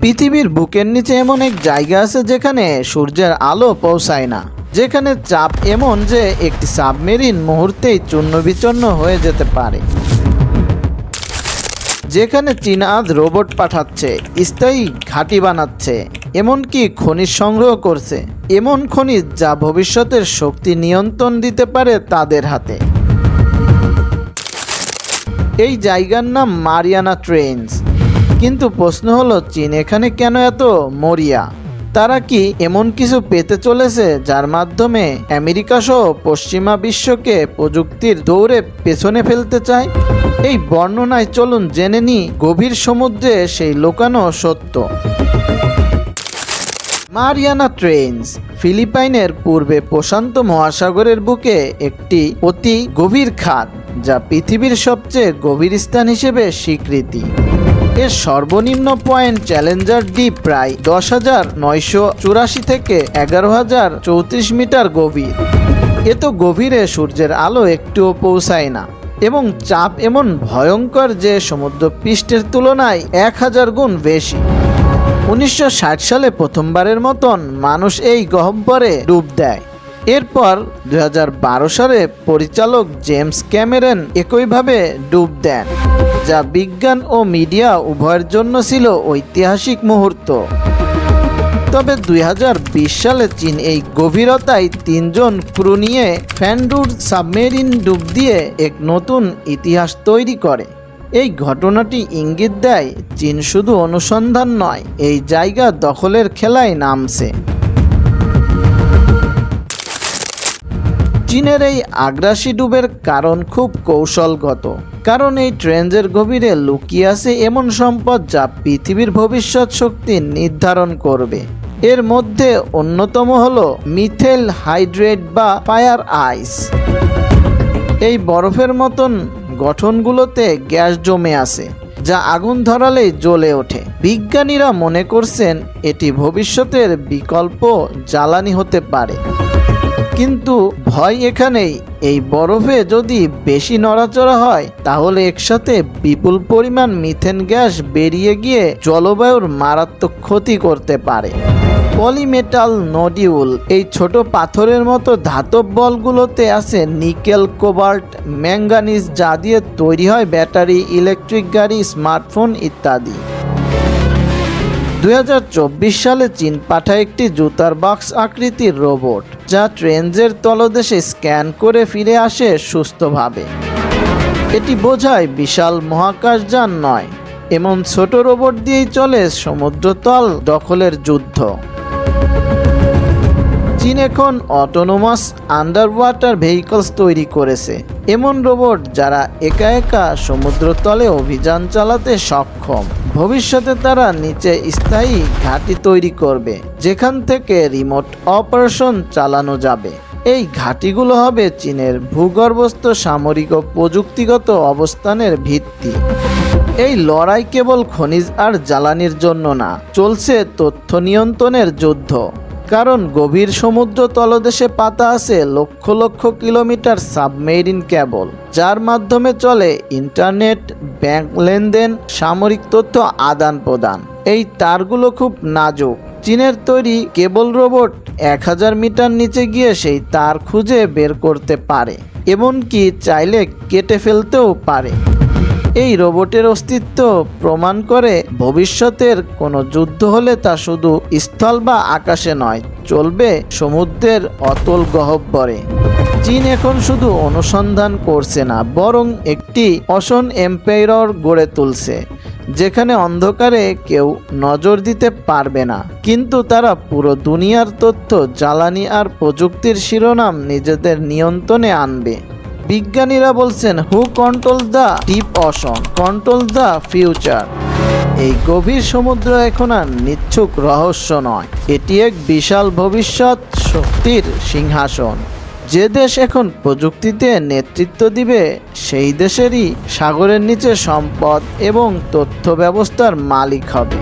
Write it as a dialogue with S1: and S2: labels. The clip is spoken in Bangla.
S1: পৃথিবীর বুকের নিচে এমন এক জায়গা আছে যেখানে সূর্যের আলো পৌঁছায় না। যেখানে চাপ এমন যে একটি সাবমেরিন মুহূর্তেই চূর্ণ বিচূর্ণ হয়ে যেতে পারে। যেখানে চীন আজ রোবট পাঠাচ্ছে, স্থায়ী ঘাঁটি বানাচ্ছে, এমনকি খনিজ সংগ্রহ করছে। এমন খনিজ যা ভবিষ্যতের শক্তি নিয়ন্ত্রণ দিতে পারে তাদের হাতে। এই জায়গার নাম মারিয়ানা ট্রেন্স কিন্তু প্রশ্ন হলো, চীন এখানে কেন এত মরিয়া? তারা কি এমন কিছু পেতে চলেছে যার মাধ্যমে আমেরিকা সহ পশ্চিমা বিশ্বকে প্রযুক্তির দৌড়ে পেছনে ফেলতে চায়? এই বর্ণনায় চলুন জেনে নি গভীর সমুদ্রে সেই লোকানো সত্য। মারিয়ানা ট্রেন্স ফিলিপাইনের পূর্বে প্রশান্ত মহাসাগরের বুকে একটি অতি গভীর খাত, যা পৃথিবীর সবচেয়ে গভীর স্থান হিসেবে স্বীকৃতি। এর সর্বনিম্ন পয়েন্ট চ্যালেঞ্জার ডিপ প্রায় দশ হাজার নয়শো চুরাশি থেকে এগারো হাজার চৌত্রিশ মিটার গভীর। এত গভীরে সূর্যের আলো একটুও পৌঁছায় না এবং চাপ এমন ভয়ঙ্কর যে সমুদ্র পৃষ্ঠের তুলনায় এক হাজার গুণ বেশি। উনিশশো ষাট সালে প্রথমবারের মতন মানুষ এই গহ্বরে ডুব দেয়। এরপর দু হাজার বারো সালে পরিচালক জেমস ক্যামেরন একইভাবে ডুব দেন, যা বিজ্ঞান ও মিডিয়া উভয়ের জন্য ছিল ঐতিহাসিক মুহূর্ত। তবে দুই হাজার বিশ সালে চীন এই গভীরতায় তিনজন ক্রু নিয়ে ফ্যান্ডুর সাবমেরিন ডুব দিয়ে এক নতুন ইতিহাস তৈরি করে। এই ঘটনাটি ইঙ্গিত দেয়, চীন শুধু অনুসন্ধান নয়, এই জায়গা দখলের খেলায় নামছে। চীনের এই আগ্রাসী ডুবের কারণ খুব কৌশলগত। কারণ এই ট্রেঞ্জের গভীরে লুকিয়ে আছে এমন সম্পদ যা পৃথিবীর ভবিষ্যৎ শক্তি নির্ধারণ করবে। এর মধ্যে অন্যতম হল মিথেল হাইড্রেট বা ফায়ার আইস। এই বরফের মতন গঠনগুলোতে গ্যাস জমে আছে, যা আগুন ধরালেই জ্বলে ওঠে। বিজ্ঞানীরা মনে করছেন এটি ভবিষ্যতের বিকল্প জ্বালানি হতে পারে। কিন্তু ভয় এখানেই। এই বরফে যদি বেশি নড়াচড়া হয়, তাহলে একসাথে বিপুল পরিমাণ মিথেন গ্যাস বেরিয়ে গিয়ে জলবায়ুর মারাত্মক ক্ষতি করতে পারে। পলিমেটাল নডিউল, এই ছোট পাথরের মতো ধাতব বলগুলোতে আছে নিকেল, কোবাল্ট, ম্যাঙ্গানিজ যা দিয়ে তৈরি হয় ব্যাটারি, ইলেকট্রিক গাড়ি, স্মার্টফোন ইত্যাদি। দু হাজার চব্বিশ সালে চীন পাঠায় একটি জুতার বক্স আকৃতির রোবট। যা ট্রেনজের তলদেশে স্ক্যান করে ফিরে আসে সুস্থভাবে। এটি বোঝায় বিশাল মহাকাশযান নয়, এমন ছোট রোবট দিয়েই চলে সমুদ্রতল দখলের যুদ্ধ। চীন এখন অটোনোমাস আন্ডার ওয়াটার ভেহিকলস তৈরি করেছে। এমন রোবট যারা একা একা সমুদ্রতলে অভিযান চালাতে সক্ষম। ভবিষ্যতে তারা নিচে স্থায়ী ঘাঁটি তৈরি করবে, যেখান থেকে রিমোট অপারেশন চালানো যাবে। এই ঘাঁটিগুলো হবে চীনের ভূগর্ভস্থ সামরিক ও প্রযুক্তিগত অবস্থানের ভিত্তি। এই লড়াই কেবল খনিজ আর জ্বালানির জন্য না, চলছে তথ্য নিয়ন্ত্রণের যুদ্ধ। কারণ গভীর সমুদ্র তলদেশে পাতা আছে lakh lakh kilometre submarine cable, যার মাধ্যমে চলে ইন্টারনেট, ব্যাংক লেনদেন, সামরিক তথ্য, আদান প্রদান। এই তারগুলো খুব নাজুক। চীনের তৈরি কেবল রোবট এক হাজার মিটার নিচে গিয়ে সেই তার খুঁজে বের করতে পারে, এমনকি চাইলে কেটে ফেলতেও পারে। এই রোবটের অস্তিত্ব প্রমাণ করে ভবিষ্যতের কোনো যুদ্ধ হলে তা শুধু স্থল বা আকাশে নয়, চলবে সমুদ্রের অতল গহ্বরে চীন এখন শুধু অনুসন্ধান করছে না, বরং একটি অসন এম্পায়ার গড়ে তুলছে, যেখানে অন্ধকারে কেউ নজর দিতে পারবে না। কিন্তু তারা পুরো দুনিয়ার তথ্য, জ্বালানি আর প্রযুক্তির শিরোনাম নিজেদের নিয়ন্ত্রণে আনবে। বিজ্ঞানীরা বলছেন who control the deep ocean control the future এই গভীর সমুদ্র এখন আর নিচ্ছুক রহস্য নয়। এটি এক বিশাল ভবিষ্যৎ শক্তির সিংহাসন। যে দেশ এখন প্রযুক্তিতে নেতৃত্ব দিবে, সেই দেশেরই সাগরের নিচে সম্পদ এবং তথ্য ব্যবস্থার মালিক হবে।